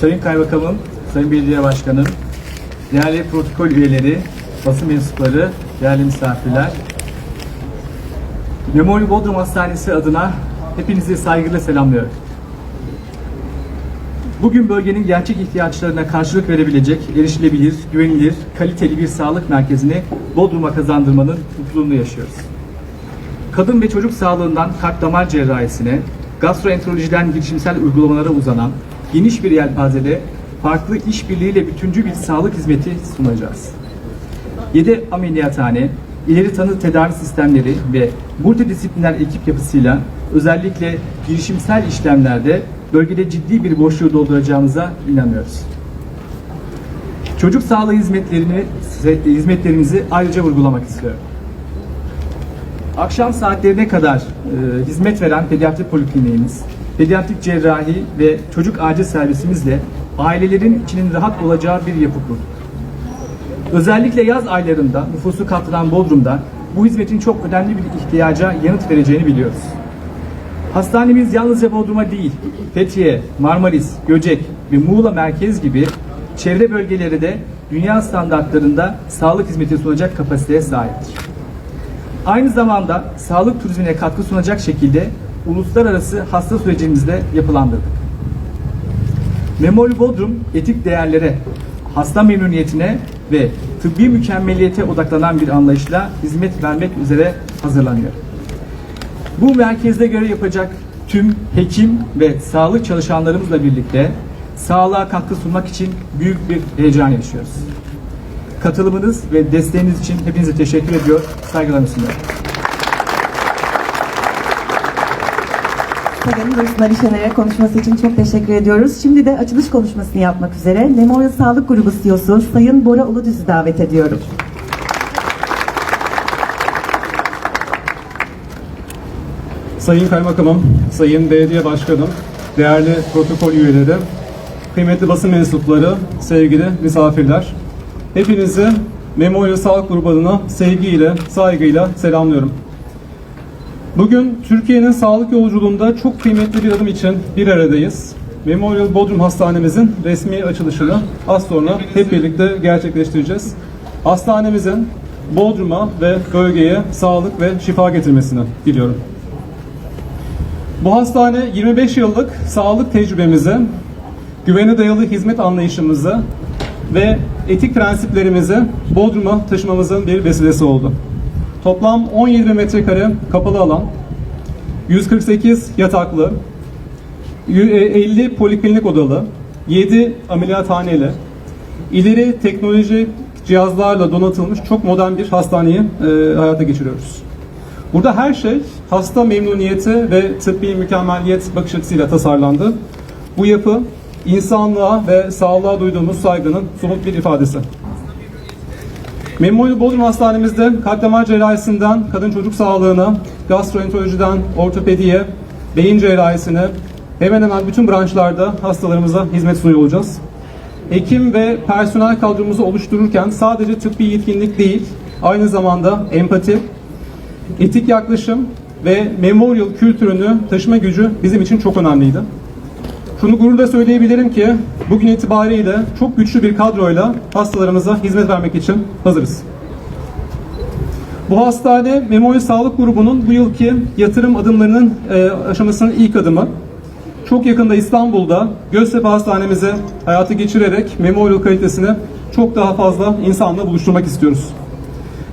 Sayın Kaymakamım, Sayın Belediye Başkanım, değerli protokol üyeleri, basın mensupları, değerli misafirler. Memoli Bodrum Hastanesi adına hepinizi saygıyla selamlıyorum. Bugün bölgenin gerçek ihtiyaçlarına karşılık verebilecek, erişilebilir, güvenilir, kaliteli bir sağlık merkezini Bodrum'a kazandırmanın mutluluğunu yaşıyoruz. Kadın ve çocuk sağlığından kalp damar cerrahisine, gastroenterolojiden girişimsel uygulamalara uzanan geniş bir yelpazede farklı işbirliğiyle bütüncül bir sağlık hizmeti sunacağız. 7 ameliyathane, ileri tanı tedavi sistemleri ve multidisipliner ekip yapısıyla özellikle girişimsel işlemlerde bölgede ciddi bir boşluğu dolduracağımıza inanıyoruz. Çocuk sağlığı hizmetlerini hizmetlerimizi ayrıca vurgulamak istiyorum. Akşam saatlerine kadar e, hizmet veren pediatri polikliniğimiz, pediatrik cerrahi ve çocuk acil servisimizle ailelerin içinin rahat olacağı bir yapı kurduk. Özellikle yaz aylarında nüfusu katlanan Bodrum'da bu hizmetin çok önemli bir ihtiyaca yanıt vereceğini biliyoruz. Hastanemiz yalnızca Bodrum'a değil, Fethiye, Marmaris, Göcek ve Muğla merkez gibi çevre bölgelere de dünya standartlarında sağlık hizmeti sunacak kapasiteye sahiptir. Aynı zamanda sağlık turizmine katkı sunacak şekilde uluslararası hasta sürecimizi de yapılandırdık. Memoli Bodrum etik değerlere, hasta memnuniyetine ve tıbbi mükemmeliyete odaklanan bir anlayışla hizmet vermek üzere hazırlanıyor. Bu merkezde görev yapacak tüm hekim ve sağlık çalışanlarımızla birlikte sağlığa katkı sunmak için büyük bir heyecan yaşıyoruz. Katılımınız ve desteğiniz için hepinize teşekkür ediyor, saygılarımı sunuyorum. Sayın Dursun Ali Şener'e konuşması için çok teşekkür ediyoruz. Şimdi de açılış konuşmasını yapmak üzere Memorial Sağlık Grubu CEO'su Sayın Bora Uludüz'ü davet ediyorum. Sayın Kaymakamım, Sayın Belediye Başkanım, değerli protokol üyeleri, kıymetli basın mensupları, sevgili misafirler. Hepinizi Memorial Sağlık Grubu adına sevgiyle, saygıyla selamlıyorum. Bugün Türkiye'nin sağlık yolculuğunda çok kıymetli bir adım için bir aradayız. Memorial Bodrum Hastanemizin resmi açılışını az sonra hep birlikte gerçekleştireceğiz. Hastanemizin Bodrum'a ve bölgeye sağlık ve şifa getirmesini diliyorum. Bu hastane 25 yıllık sağlık tecrübemizi, güvene dayalı hizmet anlayışımızı ve etik prensiplerimizi Bodrum'a taşımamızın bir vesilesi oldu. Toplam 17 bin metrekare kapalı alan, 148 yataklı, 50 poliklinik odalı, 7 ameliyathaneli, ileri teknoloji cihazlarla donatılmış çok modern bir hastaneyi e, hayata geçiriyoruz. Burada her şey hasta memnuniyeti ve tıbbi mükemmeliyet bakış açısıyla tasarlandı. Bu yapı insanlığa ve sağlığa duyduğumuz saygının somut bir ifadesi. Memoli Bodrum Hastanemizde kalp damar cerrahisinden kadın çocuk sağlığına, gastroenterolojiden ortopediye, beyin cerrahisine hemen hemen bütün branşlarda hastalarımıza hizmet sunuyor olacağız. Hekim ve personel kadromuzu oluştururken sadece tıbbi yetkinlik değil, aynı zamanda empati, etik yaklaşım ve memorial kültürünü taşıma gücü bizim için çok önemliydi. Şunu gururla söyleyebilirim ki bugün itibariyle çok güçlü bir kadroyla hastalarımıza hizmet vermek için hazırız. Bu hastane Memorial Sağlık Grubu'nun bu yılki yatırım adımlarının e, aşamasının ilk adımı. Çok yakında İstanbul'da Göztepe Hastanemizi hayata geçirerek Memorial kalitesini çok daha fazla insanla buluşturmak istiyoruz.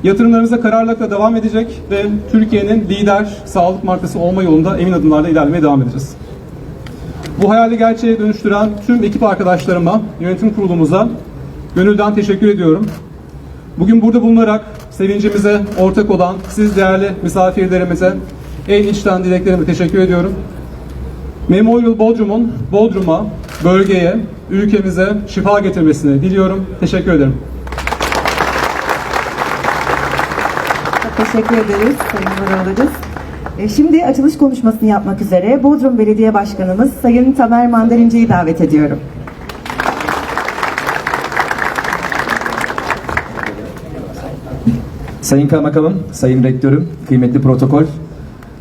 Yatırımlarımıza kararlılıkla devam edecek ve Türkiye'nin lider sağlık markası olma yolunda emin adımlarla ilerlemeye devam edeceğiz. Bu hayali gerçeğe dönüştüren tüm ekip arkadaşlarıma, yönetim kurulumuza gönülden teşekkür ediyorum. Bugün burada bulunarak sevincimize ortak olan siz değerli misafirlerimize en içten dileklerimi teşekkür ediyorum. Memorial Bodrum'un Bodrum'a, bölgeye, ülkemize şifa getirmesini diliyorum. Teşekkür ederim. Çok teşekkür ederiz Sayın. E, Şimdi açılış konuşmasını yapmak üzere Bodrum Belediye Başkanımız Sayın Tamer Mandarinci'yi davet ediyorum. Sayın Kaymakamım, Sayın Rektörüm, kıymetli protokol,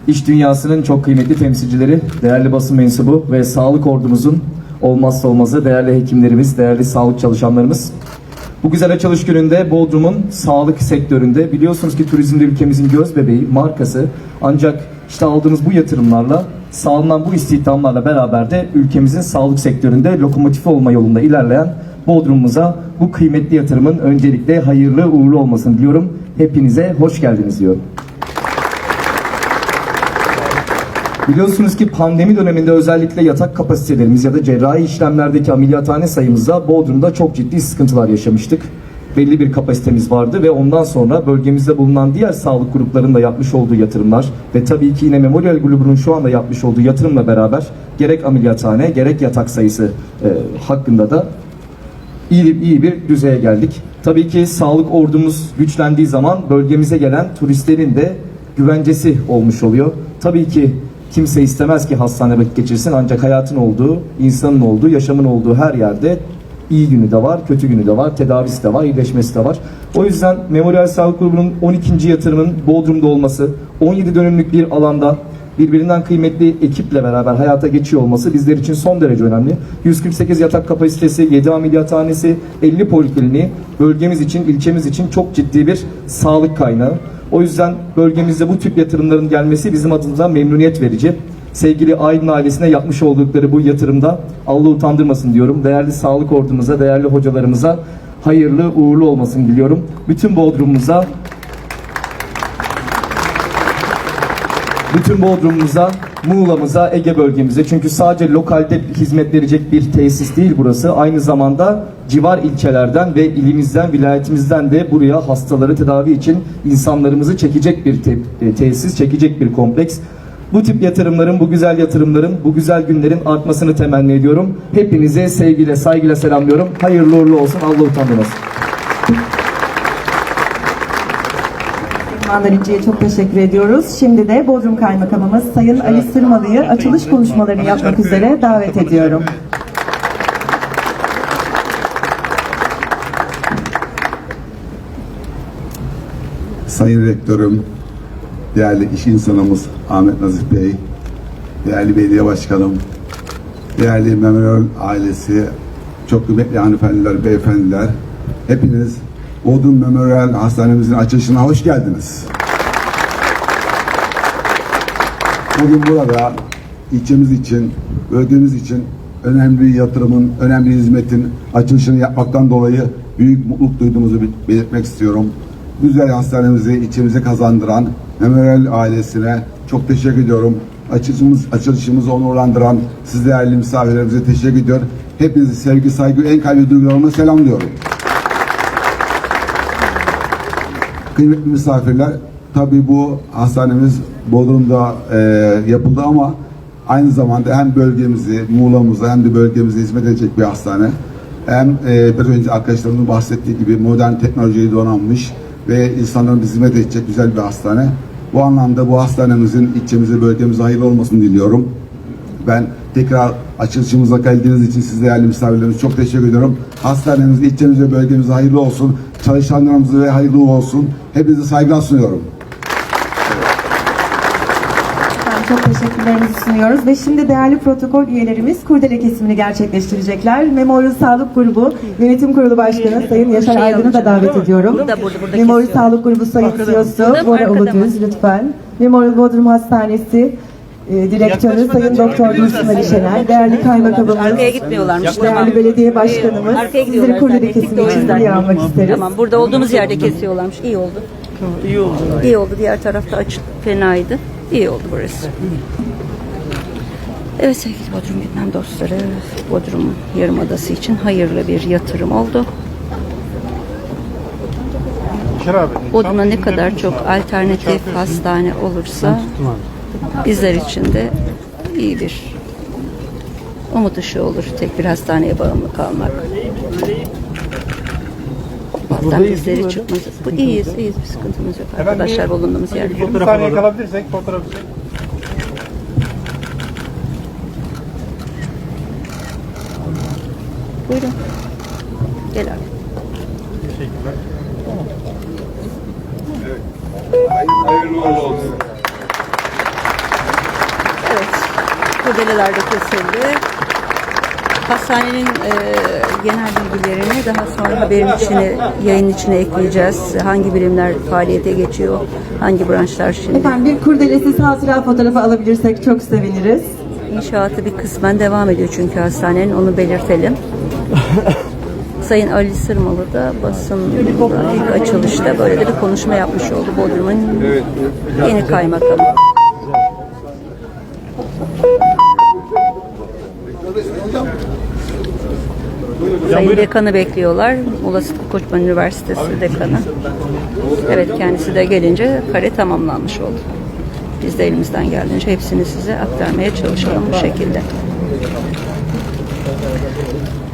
iş dünyasının çok kıymetli temsilcileri, değerli basın mensubu ve sağlık ordumuzun olmazsa olmazı değerli hekimlerimiz, değerli sağlık çalışanlarımız. Bu güzel açılış gününde Bodrum'un sağlık sektöründe biliyorsunuz ki turizmde ülkemizin göz bebeği, markası. Ancak işte aldığımız bu yatırımlarla, sağlanan bu istihdamlarla beraber de ülkemizin sağlık sektöründe lokomotif olma yolunda ilerleyen Bodrum'umuza bu kıymetli yatırımın öncelikle hayırlı uğurlu olmasını diliyorum. Hepinize hoş geldiniz diyorum. Biliyorsunuz ki pandemi döneminde özellikle yatak kapasitelerimiz ya da cerrahi işlemlerdeki ameliyathane sayımızda Bodrum'da çok ciddi sıkıntılar yaşamıştık. Belli bir kapasitemiz vardı ve ondan sonra bölgemizde bulunan diğer sağlık gruplarının da yapmış olduğu yatırımlar ve tabii ki yine Memorial grubunun şu anda yapmış olduğu yatırımla beraber gerek ameliyathane gerek yatak sayısı e, hakkında da iyi, iyi bir düzeye geldik. Tabii ki sağlık ordumuz güçlendiği zaman bölgemize gelen turistlerin de güvencesi olmuş oluyor. Tabii ki kimse istemez ki hastane vakit geçirsin ancak hayatın olduğu, insanın olduğu, yaşamın olduğu her yerde iyi günü de var, kötü günü de var, tedavisi de var, iyileşmesi de var. O yüzden Memorial Sağlık Grubu'nun 12. yatırımın Bodrum'da olması, 17 dönümlük bir alanda birbirinden kıymetli ekiple beraber hayata geçiyor olması bizler için son derece önemli. 148 yatak kapasitesi, 7 ameliyathanesi, 50 polikliniği bölgemiz için, ilçemiz için çok ciddi bir sağlık kaynağı. O yüzden bölgemizde bu tip yatırımların gelmesi bizim adımıza memnuniyet verici. Sevgili Aydın ailesine yapmış oldukları bu yatırımda Allah utandırmasın diyorum. Değerli sağlık ordumuza, değerli hocalarımıza hayırlı uğurlu olmasını diliyorum. Bütün Bodrum'umuza bütün Bodrum'umuza, Muğla'mıza, Ege bölgemize çünkü sadece lokalde hizmet verecek bir tesis değil burası. Aynı zamanda civar ilçelerden ve ilimizden, vilayetimizden de buraya hastaları tedavi için insanlarımızı çekecek bir te- e, tesis, çekecek bir kompleks. Bu tip yatırımların, bu güzel yatırımların, bu güzel günlerin artmasını temenni ediyorum. Hepinize sevgiyle, saygıyla selamlıyorum. Hayırlı uğurlu olsun. Allah utandırmasın. Mandarinci'ye çok teşekkür ediyoruz. Şimdi de Bodrum Kaymakamımız Sayın Ali Sırmalı'yı açılış konuşmalarını yapmak üzere davet ediyorum. Sayın Rektörüm, değerli iş insanımız Ahmet Nazif Bey, değerli belediye başkanım, değerli Memorial ailesi, çok kıymetli hanımefendiler, beyefendiler, hepiniz Bodrum Memorial Hastanemizin açılışına hoş geldiniz. Bugün burada ilçemiz için, bölgemiz için önemli bir yatırımın, önemli hizmetin açılışını yapmaktan dolayı büyük mutluluk duyduğumuzu belirtmek istiyorum. Güzel hastanemizi ilçemize kazandıran Memorial ailesine çok teşekkür ediyorum. Açılışımız, açılışımızı onurlandıran siz değerli misafirlerimize teşekkür ediyor. Hepinizi sevgi, saygı, en kalbi duygularımla selamlıyorum. Kıymetli misafirler, tabii bu hastanemiz Bodrum'da e, yapıldı ama aynı zamanda hem bölgemizi, Muğla'mızı hem de bölgemize hizmet edecek bir hastane. Hem e, biraz önce arkadaşlarımın bahsettiği gibi modern teknolojiye donanmış ve insanların hizmet edecek güzel bir hastane. Bu anlamda bu hastanemizin ilçemize, bölgemize hayırlı olmasını diliyorum. Ben tekrar açılışımıza geldiğiniz için siz değerli misafirlerimiz çok teşekkür ediyorum. Hastanemiz, ilçemize, bölgemize hayırlı olsun. Çalışanlarımıza ve hayırlı olsun. Hepinize saygılar sunuyorum. Çok teşekkürlerimizi sunuyoruz ve şimdi değerli protokol üyelerimiz kurdele kesimini gerçekleştirecekler. Memorial Sağlık Grubu Yönetim Kurulu Başkanı Sayın Yaşar Aydın'ı da davet ediyorum. Burada, burada, burada Memorial. Sağlık Grubu Sayın CEO'su Burada, Bora Uludüz lütfen. Memorial Bodrum Hastanesi e, Direktörü Sayın Doktor Gülsüm Ali Şener, değerli kaymakamımız, Arkaya gitmiyorlarmış. değerli Tamam. belediye başkanımız, Arkaya sizleri gidiyorlar. zannettik kesimi o için yüzden. buraya almak isteriz. Tamam burada olduğumuz yerde kesiyorlarmış. İyi oldu. İyi oldu. İyi oldu. Diğer tarafta açık fenaydı. İyi oldu burası. Evet sevgili Bodrum Vietnam dostları, Bodrum Yarımadası için hayırlı bir yatırım oldu. Bodrum'da ne kadar çok alternatif hastane olursa bizler için de iyi bir umut ışığı olur tek bir hastaneye bağımlı kalmak. Allah'tan bizleri çıkmaz. Bu iyiyiz, iyiyiz. Bir sıkıntımız yok. Arkadaşlar bulunduğumuz yerde. 20 saniye kalabilirsek fotoğraf için. Buyurun. Gel abi. Evet. Kurdeleler de kesildi. Hastanenin e, genel bilgilerini daha sonra haberin içine, yayın içine ekleyeceğiz. Hangi birimler faaliyete geçiyor, hangi branşlar şimdi. Efendim bir kurdelesiz hatıra fotoğrafı alabilirsek çok seviniriz. İnşaatı bir kısmen devam ediyor çünkü hastanenin, onu belirtelim. Sayın Ali Sırmalı da basında ilk açılışta böyle de bir konuşma yapmış oldu Bodrum'un yeni kaymakamı. Sayın Dekanı bekliyorlar. Sıtkı Koçman Üniversitesi Dekanı. Evet kendisi de gelince kare tamamlanmış oldu. Biz de elimizden geldiğince hepsini size aktarmaya çalışalım bu şekilde.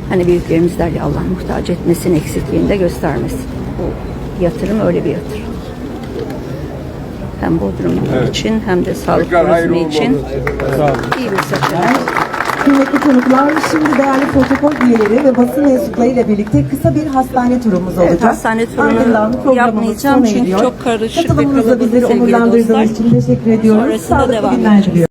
Hani büyüklerimiz der ya Allah muhtaç etmesin, eksikliğini de göstermesin. Bu yatırım öyle bir yatırım. Hem Bodrum için hem de sağlık turizmi için iyi bir seçenek. Kıymetli konuklar, şimdi değerli protokol üyeleri ve basın mensuplarıyla birlikte kısa bir hastane turumuz olacak. Evet, hastane turunu yapmayacağım çünkü çok karışık ve kalabalık sevgili onurlandırdığınız dostlar. için teşekkür ediyoruz. Sonrasında Sağlıklı devam edeceğiz.